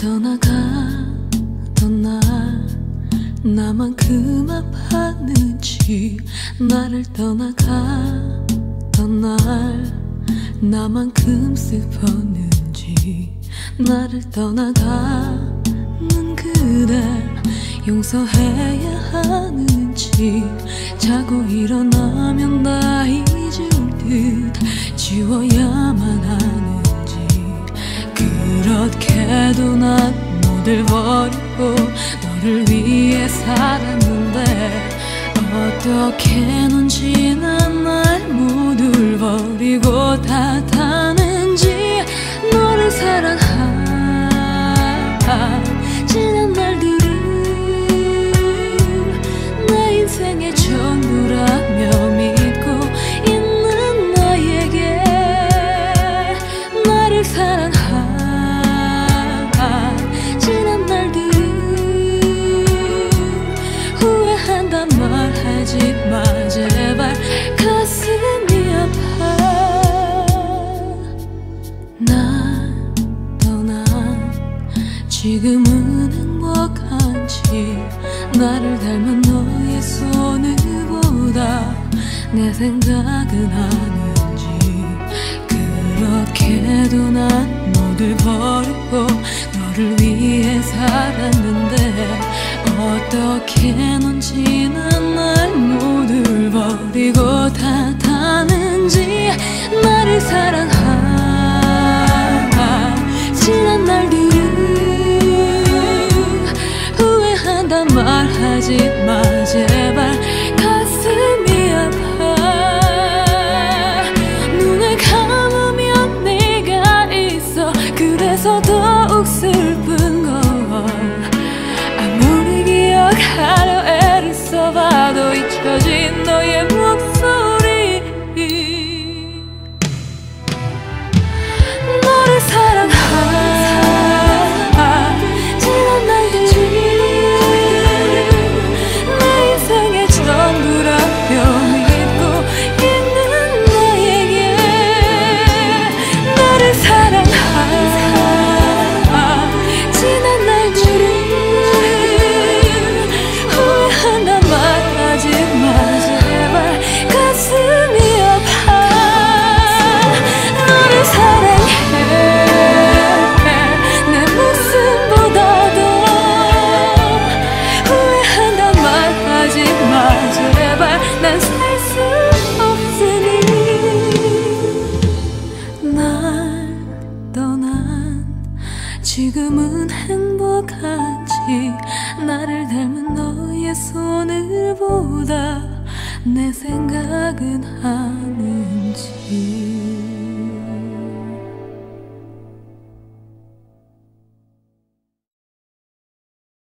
떠나가던 날 나만큼 아팠는지. 나를 떠나가던 날. 나만큼 슬펐는지. 나를 떠나가는 그대 용서해야 하는지. 자고 일어나면 나 잊을 듯 지워야만 하는지 그렇게도 난 모두 버리고 너를 위해 살았는데 어떻게 넌 지난 날 모두 버리고 다 타는지 너를 사랑 지금은 행복한지 나를 닮은 너의 손을 보다 내 생각은 하는지 그렇게도 난 모두 버리고 너를 위해 살았는데 어떻게 넌 지난 날 모두 버리고 다 타는지 나를 사랑한 지금은 행복하지. 나를 닮은 너의 손을 보다 내 생각은 하는지.